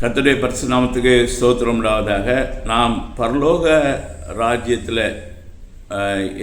கத்தடைய பரிசுநாமத்துக்கு ஸ்தோத்திரம் உண்டாவதாக. நாம் பரலோக ராஜ்யத்தில்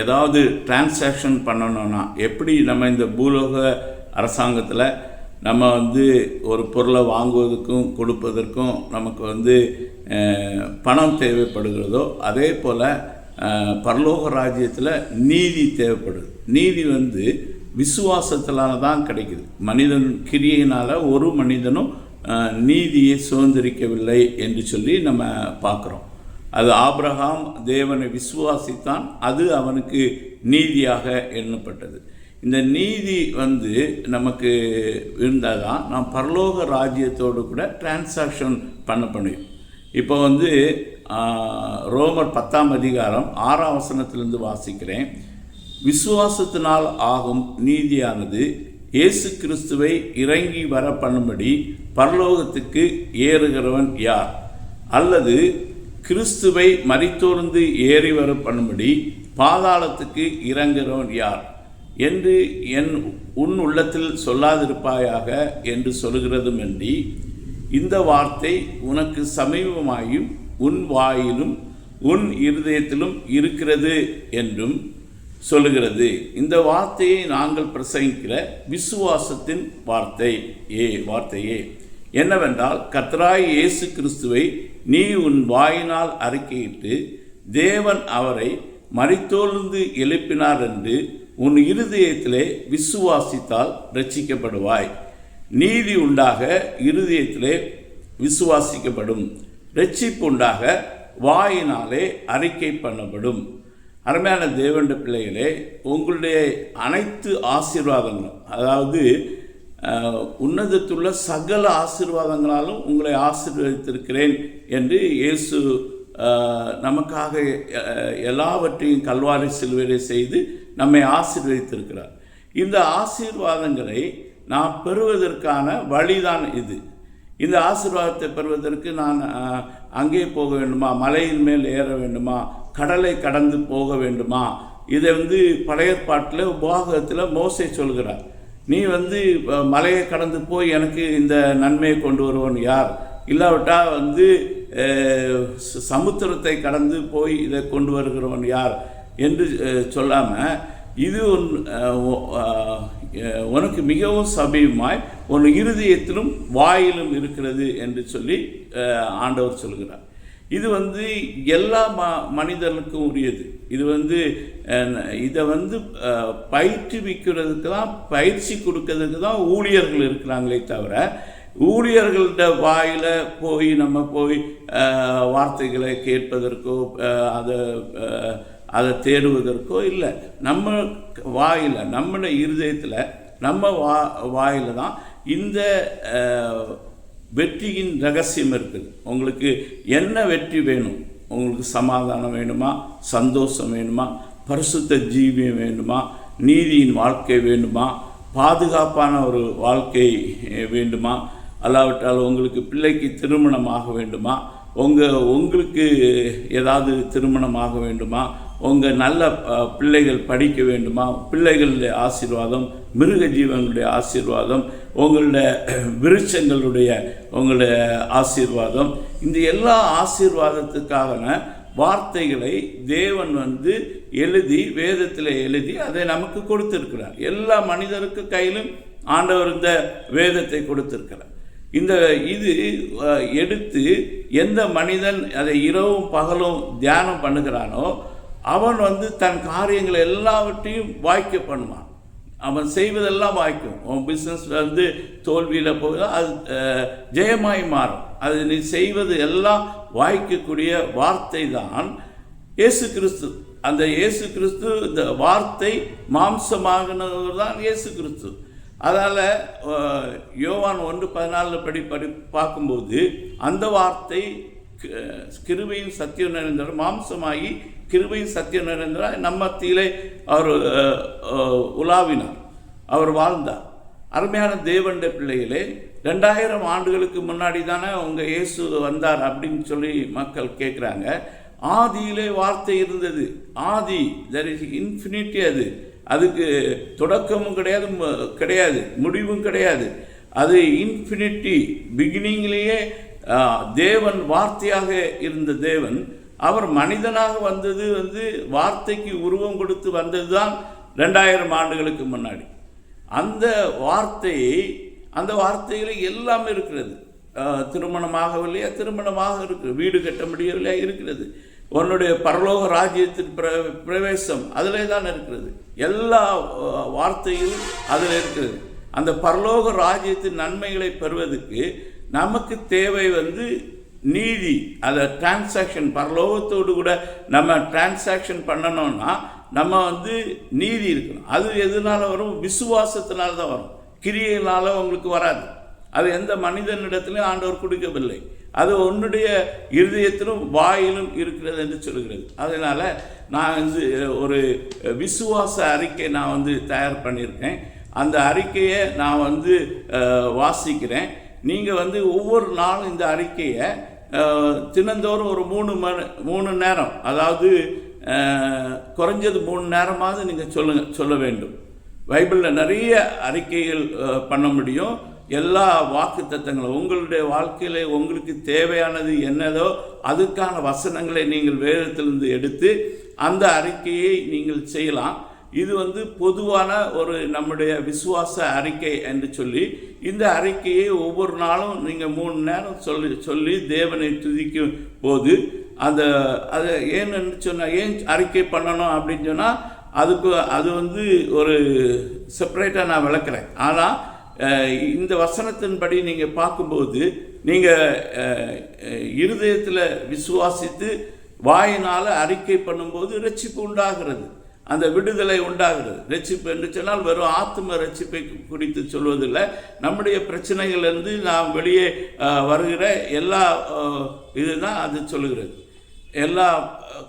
ஏதாவது டிரான்சாக்ஷன் பண்ணணும்னா எப்படி நம்ம இந்த பூலோக அரசாங்கத்தில் நம்ம வந்து ஒரு பொருளை வாங்குவதற்கும் கொடுப்பதற்கும் நமக்கு வந்து பணம் தேவைப்படுகிறதோ அதே போல் பரலோக ராஜ்யத்தில் நீதி தேவைப்படுது. நீதி வந்து விசுவாசத்தினால தான் கிடைக்குது. மனிதன் கிரியையினால் ஒரு மனிதனும் நீதியை சுதந்திரிக்கவில்லை என்று சொல்லி நம்ம பார்க்குறோம். அது ஆப்ரஹாம் தேவனை விசுவாசித்தான் அது அவனுக்கு நீதியாக எண்ணப்பட்டது. இந்த நீதி வந்து நமக்கு இருந்தால் தான் நாம் பரலோக ராஜ்யத்தோடு கூட டிரான்சாக்ஷன் பண்ண முடியும். இப்போ வந்து ரோமர் பத்தாம் அதிகாரம் ஆறாம் வசனத்திலிருந்து வாசிக்கிறேன். விசுவாசத்தினால் ஆகும் நீதியானது இயேசு கிறிஸ்துவை இறங்கி வர பண்ணும்படி பரலோகத்துக்கு ஏறுகிறவன் யார்? அல்லது கிறிஸ்துவை மறித்தோர்ந்து ஏறி வர பண்ணும்படி பாதாளத்துக்கு இறங்குகிறவன் யார்? என்று என் உன் உள்ளத்தில் சொல்லாதிருப்பாயாக என்று சொல்கிறதுமன்றி இந்த வார்த்தை உனக்கு சமீபமாயும் உன் வாயிலும் உன் இருதயத்திலும் இருக்கிறது என்றும் சொல்லுகிறது. இந்த வார்த்தையை நாங்கள் பிரசங்கிக்கிற விசுவாசத்தின் வார்த்தை ஏ வார்த்தையே. என்னவென்றால் கத்ராய் இயேசு கிறிஸ்துவை நீ உன் வாயினால் அறிக்கையிட்டு தேவன் அவரை மறித்தோழ்ந்து எழுப்பினார் என்று உன் இருதயத்திலே விசுவாசித்தால் ரட்சிக்கப்படுவாய் நீதி உண்டாக இருதயத்திலே விசுவாசிக்கப்படும். ரட்சிப்பு உண்டாக வாயினாலே அறிக்கை பண்ணப்படும். அருமையான தேவண்ட பிள்ளைகளே உங்களுடைய அனைத்து ஆசீர்வாதங்களும் அதாவது உன்னதத்துள்ள சகல ஆசீர்வாதங்களாலும் உங்களை ஆசீர்வதித்திருக்கிறேன் என்று இயேசு நமக்காக எல்லாவற்றையும் கல்வாரி சிலுவையிலே செய்து நம்மை ஆசீர்வதித்திருக்கிறார். இந்த ஆசீர்வாதங்களை நாம் பெறுவதற்கான வழிதான் இது. இந்த ஆசீர்வாதத்தை பெறுவதற்கு நான் அங்கே போக வேண்டுமா? மலையின் மேல் ஏற வேண்டுமா? கடலை கடந்து போக வேண்டுமா? இதை வந்து பழைய பாட்டில் உபாகத்தில் மோசை சொல்கிறார். நீ வந்து மலையை கடந்து போய் எனக்கு இந்த நன்மையை கொண்டு வருவன் யார்? இல்லாவிட்டால் வந்து சமுத்திரத்தை கடந்து போய் இதை கொண்டு வருகிறவன் யார்? என்று சொல்லாமல் இது உனக்கு மிகவும் சமீபமாய் உன் இருதயத்திலும் வாயிலும் இருக்கிறது என்று சொல்லி ஆண்டவர் சொல்கிறார். இது வந்து எல்லா ம மனிதர்களுக்கும் உரியது. இது வந்து இதை வந்து பயிற்றுவிக்கிறதுக்கு தான் பயிற்சி கொடுக்கறதுக்கு தான் ஊழியர்கள் இருக்கிறாங்களே தவிர ஊழியர்கள்ட வாயில் போய் நம்ம போய் வார்த்தைகளை கேட்பதற்கோ அதை அதை தேடுவதற்கோ இல்லை. நம்ம வாயில் நம்மளோட இருதயத்தில் நம்ம வா வாயில் தான் இந்த வெற்றியின் ரகசியம் இருக்குது உங்களுக்கு என்ன வெற்றி வேணும்? உங்களுக்கு சமாதானம் வேணுமா? சந்தோஷம் வேணுமா? பரிசுத்த ஜீவியம் வேண்டுமா நீதியின் வாழ்க்கை வேண்டுமா பாதுகாப்பான ஒரு வாழ்க்கை வேண்டுமா? அல்லாவிட்டால் உங்களுக்கு பிள்ளைக்கு திருமணமாக வேண்டுமா? உங்கள் உங்களுக்கு ஏதாவது திருமணமாக வேண்டுமா? உங்கள் நல்ல பிள்ளைகள் படிக்க வேண்டுமா? பிள்ளைகளுடைய ஆசீர்வாதம் மிருக ஜீவங்களுடைய ஆசீர்வாதம் உங்களுடைய விருட்சங்களுடைய உங்களுடைய ஆசீர்வாதம். இந்த எல்லா ஆசீர்வாதத்துக்கான வார்த்தைகளை தேவன் வந்து எழுதி வேதத்தில் எழுதி அதை நமக்கு கொடுத்திருக்கிறார். எல்லா மனிதருக்கு கையிலும் ஆண்டவர் இந்த வேதத்தை கொடுத்திருக்கிறார். இந்த இது எடுத்து எந்த மனிதன் அதை இரவும் பகலும் தியானம் பண்ணுகிறானோ அவன் வந்து தன் காரியங்களை எல்லாவற்றையும் வாய்க்க பண்ணுவான். அவன் செய்வதெல்லாம் வாய்க்கும். உன் பிஸ்னஸ் வந்து தோல்வியில் போகுதா? அது ஜெயமாய் மாறும். அது நீ செய்வது எல்லாம் வாய்க்கக்கூடிய வார்த்தை தான் இயேசு கிறிஸ்து அந்த இயேசு கிறிஸ்து இந்த வார்த்தை மாம்சமாகினவர் தான் இயேசு கிறிஸ்து. அதனால் யோவான் ஒன்று பதினாலில் படி படி பார்க்கும்போது அந்த வார்த்தை கிருபையும் சத்தியம் நிறைந்தவர் மாம்சமாகி கிருபையும் சத்தியம் நிறைந்தவர் நம்ம தீலை அவர் உலாவினார். அவர் வாழ்ந்தார். அருமையான தேவண்ட பிள்ளைகளே ரெண்டாயிரம் ஆண்டுகளுக்கு முன்னாடி தானே உங்கள் இயேசு வந்தார் அப்படின்னு சொல்லி மக்கள் கேட்குறாங்க ஆதியிலே வார்த்தை இருந்தது. ஆதி தெர் இஸ் இன்ஃபினிட்டி அது. அதுக்கு தொடக்கமும் கிடையாது கிடையாது முடிவும் கிடையாது. அது இன்ஃபினிட்டி பிகினிங்லேயே தேவன் வார்த்தையாக இருந்த தேவன் அவர் மனிதனாக வந்தது வந்து வார்த்தைக்கு உருவம் கொடுத்து வந்தது தான் ரெண்டாயிரம் ஆண்டுகளுக்கு முன்னாடி. அந்த வார்த்தையை அந்த வார்த்தையில் எல்லாமே இருக்கிறது. திருமணமாகவில்லையா திருமணமாக இருக்கு. வீடு கட்ட முடியவில்லையா இருக்கிறது. உன்னுடைய பரலோக ராஜ்யத்தின் பிர பிரவேசம் அதிலே தான் இருக்கிறது. எல்லா வார்த்தையும் வார்த்தையிலும் அதில் இருக்கிறது. அந்த பரலோக ராஜ்யத்தின் நன்மைகளை பெறுவதற்கு நமக்கு தேவை வந்து நீதி அதை டிரான்சாக்ஷன் பரலோகத்தோடு கூட நம்ம டிரான்சாக்ஷன் பண்ணணும்னா நம்ம வந்து நீதி இருக்கணும். அது எதனால வரும்? விசுவாசத்தினால தான் வரும். கிரியினால் உங்களுக்கு வராது. அது எந்த மனிதனிடத்திலும் ஆண்டவர் கொடுக்கவில்லை. அது உன்னுடைய இருதயத்திலும் வாயிலும் இருக்கிறது என்று சொல்கிறது. அதனால் நான் வந்து ஒரு விசுவாச அறிக்கை நான் வந்து தயார் பண்ணியிருக்கேன். அந்த அறிக்கையை நான் வந்து வாசிக்கிறேன். நீங்கள் வந்து ஒவ்வொரு நாளும் இந்த அறிக்கையை தினந்தோறும் ஒரு மூணு மணி மூணு நேரம். அதாவது குறைஞ்சது மூணு நேரமாவது நீங்கள் சொல்லுங்க சொல்ல வேண்டும். பைபிளில் நிறைய அறிக்கைகள் பண்ண முடியும். எல்லா வாக்கு தத்தங்களும் உங்களுடைய வாழ்க்கையில் உங்களுக்கு தேவையானது என்னதோ அதுக்கான வசனங்களை நீங்கள் வேதத்திலிருந்து எடுத்து அந்த அறிக்கையை நீங்கள் செய்யலாம். இது வந்து பொதுவான ஒரு நம்முடைய விசுவாச அறிக்கை என்று சொல்லி இந்த அறிக்கையை ஒவ்வொரு நாளும் நீங்கள் மூணு நேரம் சொல்லி சொல்லி தேவனை துதிக்கும் போது அந்த அதை ஏன்னு சொன்னால் ஏன் அறிக்கை பண்ணணும் அப்படின்னு சொன்னால் அதுக்கு அது வந்து ஒரு செப்பரேட்டாக நான் விளக்குறேன். ஆனால் இந்த வசனத்தின்படி நீங்கள் பார்க்கும்போது நீங்கள் இருதயத்தில் விசுவாசித்து வாயினால் அறிக்கை பண்ணும்போது ரட்சிப்பு உண்டாகிறது. அந்த விடுதலை உண்டாகிறது. ரட்சிப்பு என்று சொன்னால் வெறும் ஆத்ம ரட்சிப்பை குறித்து சொல்வதில்லை. நம்முடைய பிரச்சனைகளிலிருந்து நாம் வெளியே வருகிற எல்லா இதுதான் அது சொல்லுகிறது. எல்லா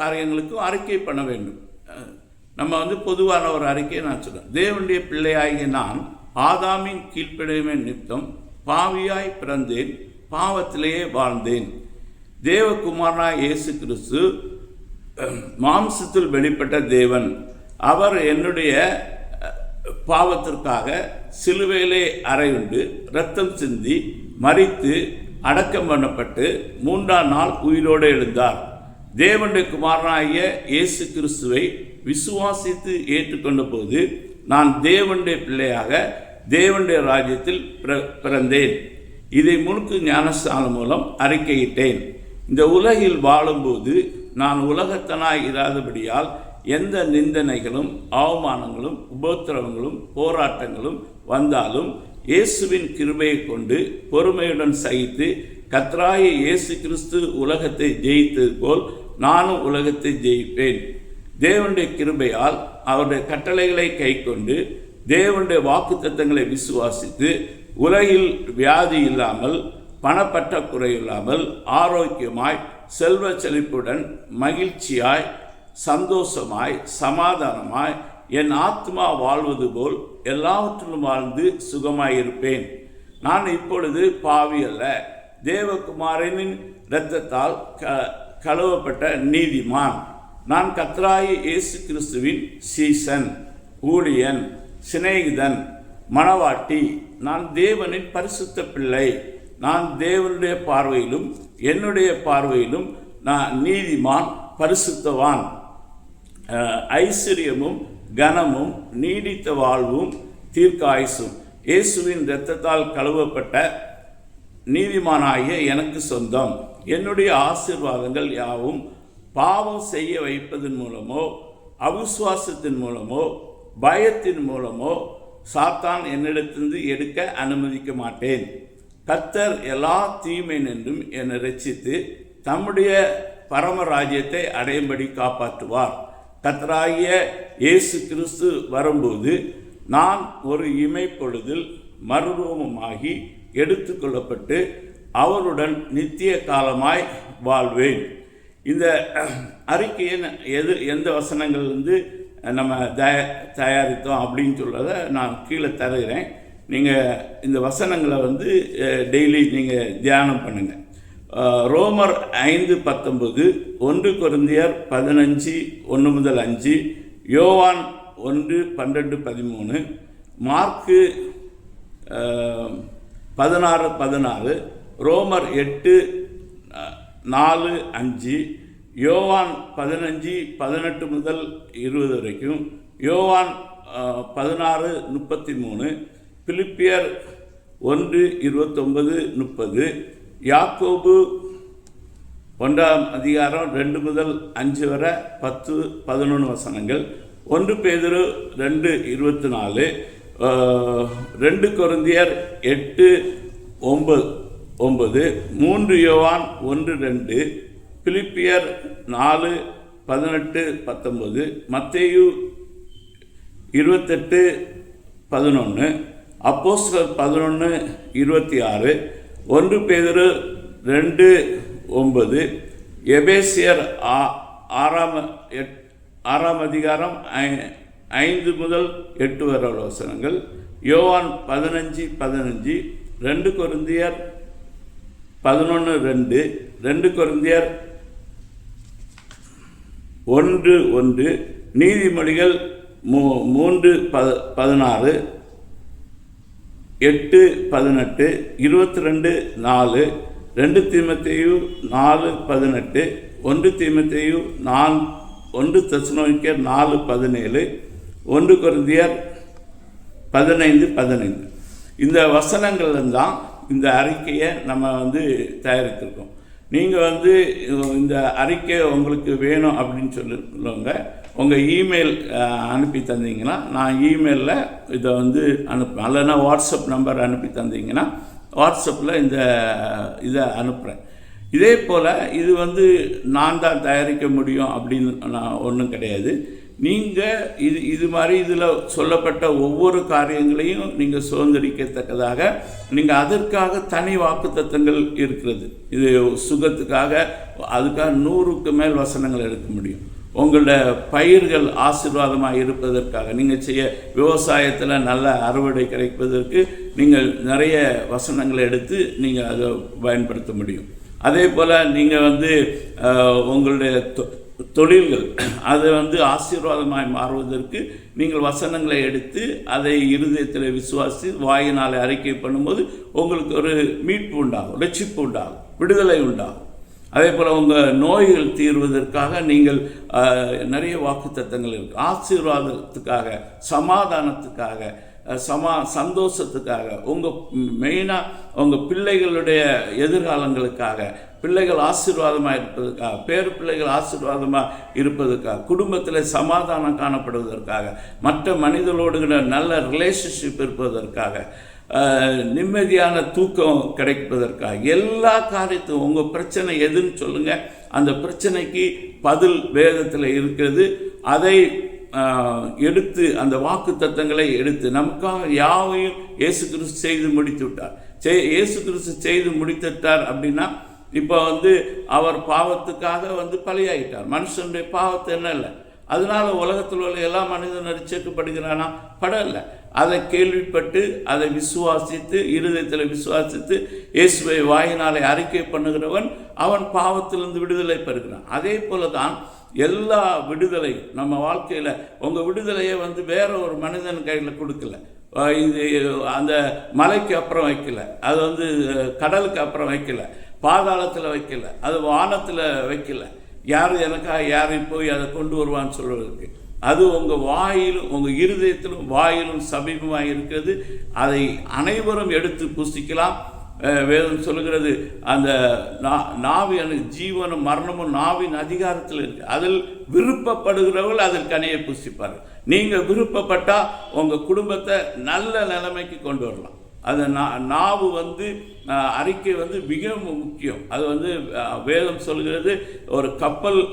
காரியங்களுக்கும் அறிக்கை பண்ண வேண்டும். நம்ம வந்து பொதுவான ஒரு அறிக்கையை நான் சொல்கிறேன் தேவனுடைய பிள்ளையாகிய நான் ஆதாமின் கீழ்ப்படிமை நிமித்தம் பாவியாய் பிறந்தேன் பாவத்திலேயே வாழ்ந்தேன். தேவகுமாரனாய் இயேசு கிறிஸ்து மாம்சத்தில் வெளிப்பட்ட தேவன் அவர் என்னுடைய பாவத்திற்காக சிலுவையிலே அறையுண்டு ரத்தம் சிந்தி மறித்து அடக்கம் பண்ணப்பட்டு மூன்றாம் நாள் உயிரோடு எழுந்தார். தேவனுடைய குமாரனாகிய இயேசு கிறிஸ்துவை விசுவாசித்து ஏற்றுக்கொண்ட போது நான் தேவனுடைய பிள்ளையாக தேவனுடைய ராஜ்யத்தில் பிற- பிறந்தேன். இதை முழுக்கு ஞானஸ்தானம் மூலம் அறிக்கையிட்டேன். இந்த உலகில் வாழும்போது நான் உலகத்தனாய் இராதபடியால் எந்த நிந்தனைகளும் அவமானங்களும் உபத்திரவங்களும் போராட்டங்களும் வந்தாலும் இயேசுவின் கிருபையை கொண்டு பொறுமையுடன் சகித்து கத்ராய இயேசு கிறிஸ்து உலகத்தை ஜெயித்தது போல் நானும் உலகத்தை ஜெயிப்பேன். தேவனுடைய கிருபையால் அவருடைய கட்டளைகளை கைக்கொண்டு தேவனுடைய வாக்குத்தத்தங்களை விசுவாசித்து உலகில் வியாதி இல்லாமல் பணப்பற்றக்குறை இல்லாமல் ஆரோக்கியமாய் செல்வ செழிப்புடன் மகிழ்ச்சியாய் சந்தோஷமாய் சமாதானமாய் என் ஆத்மா வாழ்வது போல் எல்லாவற்றிலும் வாழ்ந்து சுகமாயிருப்பேன். நான் இப்பொழுது பாவி அல்ல. தேவகுமாரனின் இரத்தத்தால் க கழுவப்பட்ட நீதிமான். நான் கத்ராயி இயேசு கிறிஸ்துவின் சீசன் ஊழியன் சிநேகிதன் மணவாட்டி நான் தேவனின் பரிசுத்த பிள்ளை. நான் தேவனுடைய பார்வையிலும் என்னுடைய பார்வையிலும் நான் நீதிமான் பரிசுத்தவான். ஐஸ்வர்யமும் கனமும் நீடித்த வாழ்வும் தீர்க்காயுசும். இயேசுவின் இரத்தத்தால் கழுவப்பட்ட நீதிமானாகிய எனக்கு சொந்தம். என்னுடைய ஆசீர்வாதங்கள் யாவும் பாவம் செய்ய வைப்பதன் மூலமோ அவிசுவாசத்தின் மூலமோ பயத்தின் மூலமோ சாத்தான் என்னிடத்திலிருந்து எடுக்க அனுமதிக்க மாட்டேன். கர்த்தர் எல்லா தீமை நின்றும் என்னை ரட்சித்து தம்முடைய பரமராஜ்யத்தை அடையும்படி காப்பாற்றுவார். கர்த்தராகிய இயேசு கிறிஸ்து வரும்போது நான் ஒரு இமைப்பொழுதில் மறுரூபமாகி எடுத்துக்கொள்ளப்பட்டு அவருடன் நித்திய காலமாய் வாழ்வேன். இந்த அறிக்கையை எது எந்த வசனங்கள் வந்து நம்ம தய தயாரித்தோம் அப்படின்னு சொல்கிறத நான் கீழே தருகிறேன். நீங்கள் இந்த வசனங்களை வந்து டெய்லி நீங்கள் தியானம் பண்ணுங்கள் ரோமர் ஐந்து பத்தொம்பது ஒன்று குருந்தியர் பதினஞ்சு ஒன்று முதல் அஞ்சு யோவான் ஒன்று பன்னெண்டு பதிமூணு மார்க்கு பதினாறு பதினாறு ரோமர் எட்டு நாலு அஞ்சு யோவான் பதினஞ்சு பதினெட்டு முதல் இருபது வரைக்கும் யோவான் பதினாறு முப்பத்தி மூணு பிலிப்பியர் ஒன்று இருபத்தொன்பது முப்பது யாக்கோபு ஒன்றாம் அதிகாரம் ரெண்டு முதல் அஞ்சு வரை பத்து பதினொன்று வசனங்கள். ஒன்று பேதரு ரெண்டு இருபத்தி நாலு ரெண்டு குருந்தியர் எட்டு ஒம்பது ஒன்பது மூன்று யோவான் ஒன்று ரெண்டு பிலிப்பியர் நாலு பதினெட்டு பத்தொம்பது மத்தேயு இருபத்தெட்டு பதினொன்று அப்போஸ்டர் பதினொன்று இருபத்தி ஆறு ஒன்று பேதுரு ரெண்டு ஒன்பது எபேசியர் ஆ ஆறாம் எட் ஆறாம் அதிகாரம் ஐ- ஐந்து முதல் எட்டு வரை வசனங்கள். யோவான் பதினஞ்சு பதினஞ்சு ரெண்டு குருந்தியர் பதினொன்று ரெண்டு ரெண்டு குருந்தியர் ஒன்று ஒன்று நீதிமொழிகள் மூ மூன்று ப பதினாறு எட்டு பதினெட்டு இருபத்தி ரெண்டு நாலு ரெண்டு தீமத்தையு நாலு பதினெட்டு ஒன்று தீமத்தையு நான் ஒன்று தசுனோய்க்கர் நாலு பதினேழு ஒன்று குருந்தியர் பதினைந்து பதினைந்து. இந்த வசனங்கள்ல தான் இந்த அறிக்கையை நம்ம வந்து தயாரித்திருக்கோம். நீங்கள் வந்து இந்த அறிக்கை உங்களுக்கு வேணும் அப்படின்னு சொல்லுங்க. உங்கள் இமெயில் அனுப்பி தந்தீங்கன்னா நான் இமெயிலில் இதை வந்து அனுப்புவேன் இல்லைன்னா வாட்ஸ்அப் நம்பர் அனுப்பி தந்தீங்கன்னா வாட்ஸ்அப்பில் இந்த இதை அனுப்புகிறேன் இதே போல் இது வந்து நான் தான் தயாரிக்க முடியும் அப்படின்னு நான் ஒன்றும் கிடையாது. நீங்கள் இது இது மாதிரி இதில் சொல்லப்பட்ட ஒவ்வொரு காரியங்களையும் நீங்கள் சுதந்திரிக்கத்தக்கதாக நீங்கள் அதற்காக தனி வாக்குத்தத்தங்கள் இருக்கிறது. இது சுகத்துக்காக அதுக்காக நூறுக்கு மேல் வசனங்கள் எடுக்க முடியும். உங்களோட பயிர்கள் ஆசீர்வாதமாக இருப்பதற்காக நீங்கள் செய்ய விவசாயத்தில் நல்ல அறுவடை கிடைப்பதற்கு நீங்கள் நிறைய வசனங்களை எடுத்து நீங்கள் அதை பயன்படுத்த முடியும். அதே போல் நீங்கள் வந்து உங்களுடைய தொ- தொழில்கள் அது வந்து ஆசீர்வாதமாய் மாறுவதற்கு நீங்கள் வசனங்களை எடுத்து அதை இருதயத்தில் விசுவாசி வாயினால் அறிக்கை பண்ணும்போது உங்களுக்கு ஒரு மீட்பு உண்டாகும் ரட்சிப்பு உண்டாகும் விடுதலை உண்டாகும். அதே போல் உங்கள் நோய்கள் தீர்வதற்காக நீங்கள் நிறைய வாக்குத்தத்தங்கள் இருக்குது ஆசீர்வாதத்துக்காக சமாதானத்துக்காக சமா சந்தோஷத்துக்காக உங்கள் மெயினாக உங்கள் பிள்ளைகளுடைய எதிர்காலங்களுக்காக பிள்ளைகள் ஆசீர்வாதமாக இருப்பதற்காக பேர பிள்ளைகள் ஆசீர்வாதமாக இருப்பதற்காக குடும்பத்தில் சமாதானம் காணப்படுவதற்காக மற்ற மனிதர்களோடு நல்ல ரிலேஷன்ஷிப் இருப்பதற்காக நிம்மதியான தூக்கம் கிடைப்பதற்காக எல்லா காரியத்தும் உங்கள் பிரச்சனை எதுன்னு சொல்லுங்கள் அந்த பிரச்சனைக்கு பதில் வேதத்தில் இருக்கிறது. அதை எடுத்து அந்த வாக்கு தத்தங்களை எடுத்து நமக்காக யாவையும் இயேசு கிறிஸ்து செய்து முடித்து விட்டார். செய் இயேசு கிறிஸ்து செய்து முடித்துட்டார் அப்படின்னா இப்போ வந்து அவர் பாவத்துக்காக வந்து பலியாயிட்டார். மனுஷனுடைய பாவத்தை என்ன இல்லை? அதனால உலகத்தில் உள்ள எல்லா மனிதனும் ரட்சிக்கப்படுகிறானா படலை அதை கேள்விப்பட்டு அதை விசுவாசித்து இருதயத்தில் விசுவாசித்து இயேசுவை வாயினாலே அறிக்கை பண்ணுகிறவன் அவன் பாவத்திலிருந்து விடுதலை பெறுகிறான். அதே போல தான் எல்லா விடுதலையும் நம்ம வாழ்க்கையில் உங்கள் விடுதலையை வந்து வேற ஒரு மனிதன் கையில் கொடுக்கல. இது அந்த மலைக்கு அப்புறம் வைக்கல. அது வந்து கடலுக்கு அப்புறம் வைக்கல. பாதாளத்தில் வைக்கல. அது வானத்தில் வைக்கல. யார் எனக்காக யாரை போய் அதை கொண்டு வருவான்னு சொல்வதற்கு அது உங்கள் வாயிலும் உங்கள் இருதயத்திலும் வாயிலும் சமீபமாக இருக்கிறது. அதை அனைவரும் எடுத்து புசிக்கலாம். வேதம் சொல்லுகிறது அந்த நா- நாவி ஜீவனும் மரணமும் நாவின் அதிகாரத்தில் இருக்கு. அதில் விருப்பப்படுகிறவர்கள் அதில் கனியை புசிப்பார்கள். நீங்கள் விருப்பப்பட்டால் உங்கள் குடும்பத்தை நல்ல நிலைமைக்கு கொண்டு வரலாம். அந்த நா- நாவு வந்து அறிக்கை வந்து மிக முக்கியம். அது வந்து வேதம் சொல்கிறது ஒரு கப்பலில்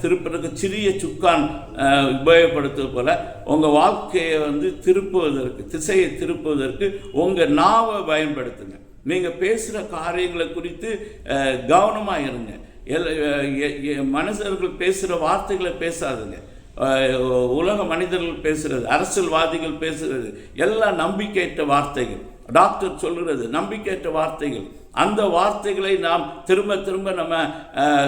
திருப்பதற்கு சிறிய சுக்கான் உபயோகப்படுத்துவது போல் உங்கள் வாழ்க்கையை வந்து திருப்புவதற்கு திசையை திருப்புவதற்கு உங்கள் நாவை பயன்படுத்துங்க. நீங்கள் பேசுகிற காரியங்களை குறித்து கவனமாக இருங்க. எல் மனுஷர்கள் பேசுகிற வார்த்தைகளை பேசாதுங்க. உலக மனிதர்கள் பேசுகிறது அரசியல்வாதிகள் பேசுகிறது எல்லாம் நம்பிக்கையற்ற வார்த்தைகள். டாக்டர் சொல்கிறது நம்பிக்கையற்ற வார்த்தைகள். அந்த வார்த்தைகளை நாம் திரும்ப திரும்ப நம்ம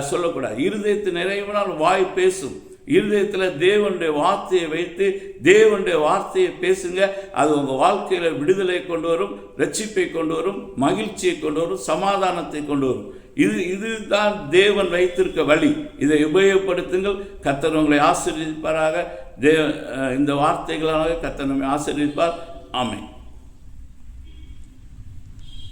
சொல்லக்கூடாது. இருதயத்து நிறைவினால் வாய் பேசும். இருதயத்தில் தேவனுடைய வார்த்தையை வைத்து தேவனுடைய வார்த்தையை பேசுங்க. அது உங்கள் வாழ்க்கையில் விடுதலை கொண்டு வரும் ரட்சிப்பை கொண்டு வரும் மகிழ்ச்சியை கொண்டு வரும் சமாதானத்தை கொண்டு வரும். இது இதுதான் தேவன் வைத்திருக்க வழி. இதை உபயோகப்படுத்துங்கள். கத்தனவங்களை உங்களை ஆசீர்வதிப்பாராக. தே இந்த வார்த்தைகளாக கத்தனவை நம்மை ஆசீர்வதிப்பார். ஆமை